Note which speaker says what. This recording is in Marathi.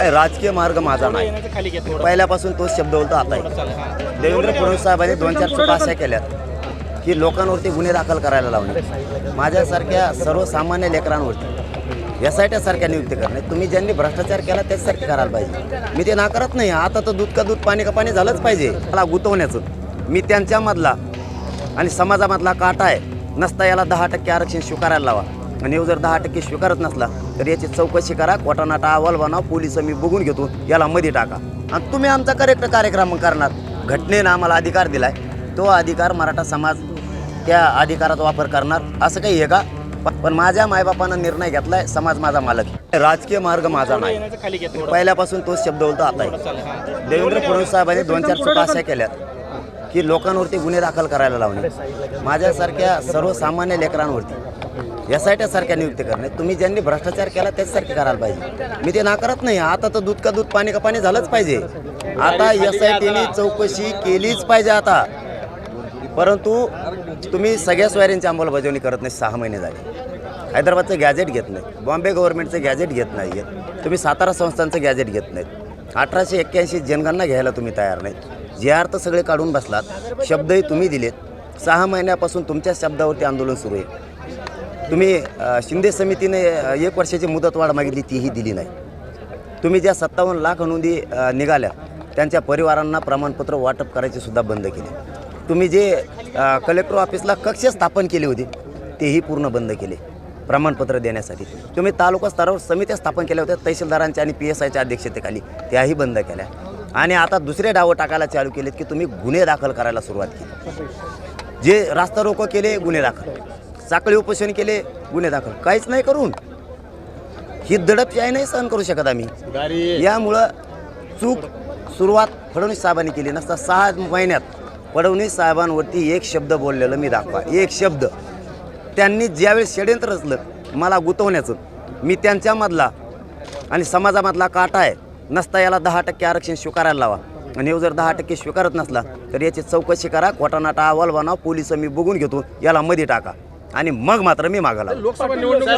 Speaker 1: काय राजकीय मार्ग माझा नाही. पहिल्यापासून तोच शब्द बोलतो आता आहे. देवेंद्र फडणवीस साहेबांनी दोन चार चुका अशा केल्यात की लोकांवरती गुन्हे दाखल करायला लावले माझ्यासारख्या सर्वसामान्य लेकरांवरती एस आय टीसारख्या नियुक्ती करणे. तुम्ही ज्यांनी भ्रष्टाचार केला त्याचसारखे करायला पाहिजे. मी ते नाकारत नाही. आता तर दूध का दूध पाणी का पाणी झालंच पाहिजे. मला गुतवण्याचं. मी त्यांच्यामधला आणि समाजामधला काटा आहे. नसता याला दहा टक्के आरक्षण स्वीकारायला लावा. आणि जर दहा टक्के स्वीकारत नसला तर याची चौकशी करा. कोटानाटा अहवाल बनवा. पोलीस मी बघून घेतो. याला मध्ये टाका. आणि तुम्ही आमचा करेक्ट कार्यक्रम करणार. घटनेनं आम्हाला अधिकार दिलाय. तो अधिकार मराठा समाज त्या अधिकाराचा वापर करणार. असं काही आहे का? पण माझ्या मायबापानं निर्णय घेतलाय. समाज माझा मालक राजकीय मार्ग माझा नाही. पहिल्यापासून तोच शब्द बोलतो आता आहे. देवेंद्र फडणवीस साहेबांनी दोन चार चुका अशा केल्यात की लोकांवरती गुन्हे दाखल करायला लावणे. माझ्यासारख्या सर्वसामान्य लेकरांवरती. एस आय सारख्या नियुक्ती करणे. तुम्ही ज्यांनी भ्रष्टाचार केला त्याचसारखे करायला पाहिजे. मी ते नाकारत नाही. आता तर दूध का दूध पाणी का पाणी झालंच पाहिजे. आता एस आय टीने चौकशी केलीच पाहिजे आता. परंतु तुम्ही सगळ्या सोयऱ्यांची अंमलबजावणी करत नाही सहा महिने झाले. हैदराबादचं गॅजेट घेत नाही. बॉम्बे गव्हर्नमेंटचं गॅजेट घेत नाही आहेत तुम्ही सातारा संस्थांचं गॅजेट घेत नाहीत. अठराशे एक्क्याऐंशी जनगणना घ्यायला तुम्ही तयार नाहीत. जे आर तर सगळे काढून बसलात शब्दही तुम्ही दिलेत. सहा महिन्यापासून तुमच्या शब्दावरती आंदोलन सुरू आहे. तुम्ही शिंदे समितीने एक वर्षाची मुदतवाढ मागितली तीही दिली नाही. तुम्ही ज्या सत्तावन्न लाख नोंदी निघाल्या त्यांच्या परिवारांना प्रमाणपत्र वाटप करायचे सुद्धा बंद केले. तुम्ही जे कलेक्टर ऑफिसला कक्ष स्थापन केले होते तेही पूर्ण बंद केले प्रमाणपत्र देण्यासाठी. तुम्ही तालुका स्तरावर समित्या स्थापन केल्या होत्या तहसीलदारांच्या आणि पी एस आयच्या अध्यक्षतेखाली त्याही बंद केल्या. आणि आता दुसरे डावं टाकायला चालू केलेत की तुम्ही गुन्हे दाखल करायला सुरुवात केली. जे रास्ता रोको केले गुन्हे दाखल. साखळी उपोषण केले गुन्हे दाखल. काहीच नाही करून. ही दडपशाही नाही सहन करू शकत आम्ही. यामुळं चूक सुरुवात फडणवीस साहेबांनी केली नसता सहा महिन्यात फडणवीस साहेबांवरती एक शब्द बोललेलं मी दाखवा. एक शब्द. त्यांनी ज्यावेळेस षडयंत्र रचलं मला गुतवण्याचं मी त्यांच्यामधला आणि समाजामधला काटा आहे नसता याला दहा टक्के आरक्षण स्वीकारायला लावा. आणि येऊ जर दहा टक्के स्वीकारत नसला तर याची चौकशी करा कोटानाटा अहवाल बनवा पोलीस मी बघून घेतो याला मध्ये टाका. आणि मग मात्र मी मागायला
Speaker 2: लोकसभा निवडणूक